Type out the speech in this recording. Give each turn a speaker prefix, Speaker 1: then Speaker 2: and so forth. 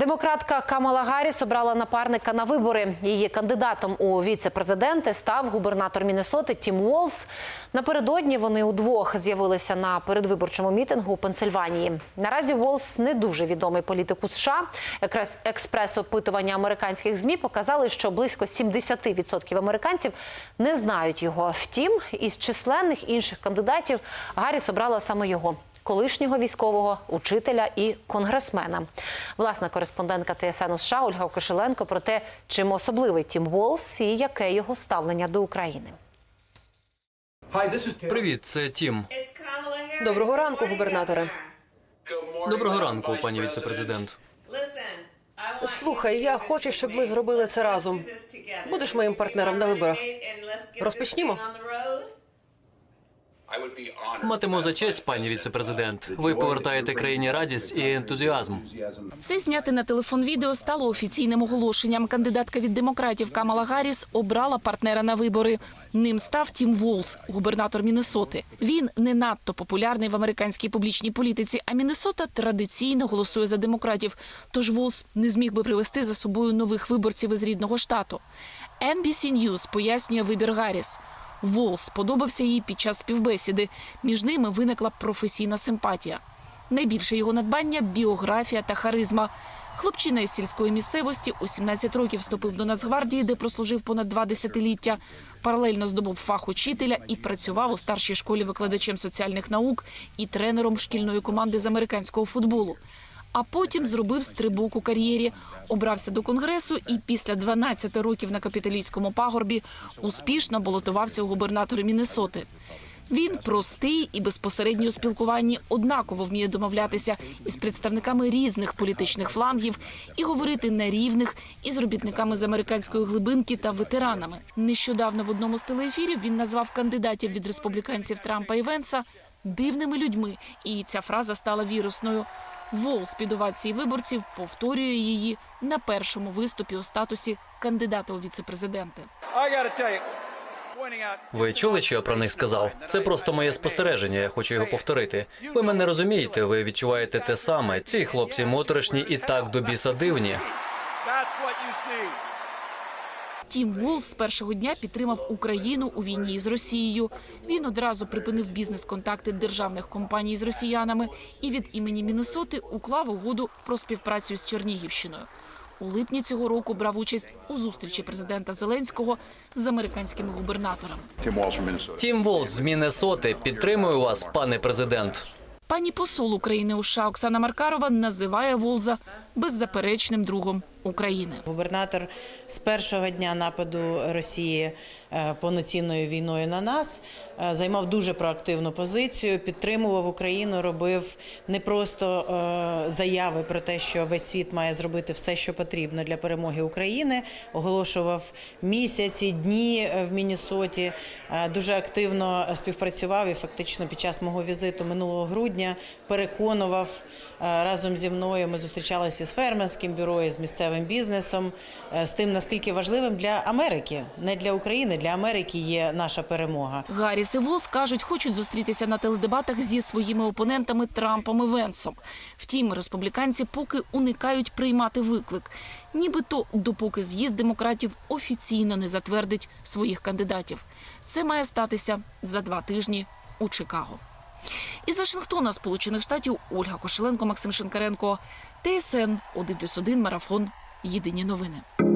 Speaker 1: Демократка Камала Гарріс обрала напарника на вибори. Її кандидатом у віце-президенти став губернатор Міннесоти Тім Уолс. Напередодні вони удвох з'явилися на передвиборчому мітингу у Пенсильванії. Наразі Уолс не дуже відомий політик у США. Якраз експрес-опитування американських змі показали, що близько 70% американців не знають його. Втім, із численних інших кандидатів Гарріс обрала саме його колишнього військового учителя і конгресмена. Власна кореспондентка ТСН США Ольга Кошеленко про те, чим особливий Тім Волс і яке його ставлення до України.
Speaker 2: Привіт, це Тім.
Speaker 3: Доброго ранку, губернаторе.
Speaker 2: Доброго ранку, пані віцепрезидент.
Speaker 3: Слухай, я хочу, щоб ми зробили це разом. Будеш моїм партнером на виборах. Розпочнімо.
Speaker 2: Матиму за честь, пані віцепрезидент. Ви повертаєте країні радість і ентузіазм.
Speaker 4: Це зняте на телефон відео стало офіційним оголошенням. Кандидатка від демократів Камала Гарріс обрала партнера на вибори. Ним став Тім Волс, губернатор Міннесоти. Він не надто популярний в американській публічній політиці. А Міннесота традиційно голосує за демократів. Тож Волс не зміг би привести за собою нових виборців із рідного штату. NBC News пояснює вибір Гарріс. Волс сподобався їй під час співбесіди. Між ними виникла професійна симпатія. Найбільше його надбання біографія та харизма. Хлопчина із сільської місцевості у 17 років вступив до Нацгвардії, де прослужив понад два десятиліття. Паралельно здобув фах учителя і працював у старшій школі викладачем соціальних наук і тренером шкільної команди з американського футболу. А потім зробив стрибок у кар'єрі, обрався до конгресу і після 12 років на капіталійському пагорбі успішно балотувався у губернатори Міннесоти. Він простий і безпосередньо у спілкуванні однаково вміє домовлятися із представниками різних політичних флангів і говорити на рівних із робітниками з американської глибинки та ветеранами. Нещодавно в одному з телеефірів він назвав кандидатів від республіканців Трампа і Венса дивними людьми, і ця фраза стала вірусною. Волс під овації виборців повторює її на першому виступі у статусі кандидата у віцепрезиденти.
Speaker 2: Ви чули, що я про них сказав? Це просто моє спостереження. Я хочу його повторити. Ви мене розумієте, ви відчуваєте те саме. Ці хлопці моторошні і так до біса дивні.
Speaker 4: Тім Волс з першого дня підтримав Україну у війні із Росією. Він одразу припинив бізнес-контакти державних компаній з росіянами і від імені Міннесоти уклав угоду про співпрацю з Чернігівщиною. У липні цього року брав участь у зустрічі президента Зеленського з американськими губернаторами.
Speaker 2: Тім Волс з Міннесоти. Підтримую вас, пане президент.
Speaker 4: Пані посол України у США Оксана Маркарова називає Волза беззаперечним другом України.
Speaker 5: Губернатор з першого дня нападу Росії е, повноцінною війною на нас займав дуже проактивну позицію, підтримував Україну, робив не просто е, заяви про те, що весь світ має зробити все, що потрібно для перемоги України. Оголошував місяці, дні е, в Міннесоті. Е, Дуже активно співпрацював і фактично під час мого візиту минулого грудня переконував е, разом зі мною. Ми зустрічалися з фермерським бюро, і з місцевим бізнесом, е, з тим, наскільки важливим для Америки, не для України, для Америки є наша перемога.
Speaker 4: Гарріс і Волс кажуть, хочуть зустрітися на теледебатах зі своїми опонентами Трампом і Венсом. Втім, республіканці поки уникають приймати виклик, нібито допоки з'їзд демократів офіційно не затвердить своїх кандидатів. Це має статися за два тижні у Чикаго. Із Вашингтона, Сполучених Штатів, Ольга Кошеленко, Максим Шинкаренко, ТСН 1+,1 Марафон. Єдині новини.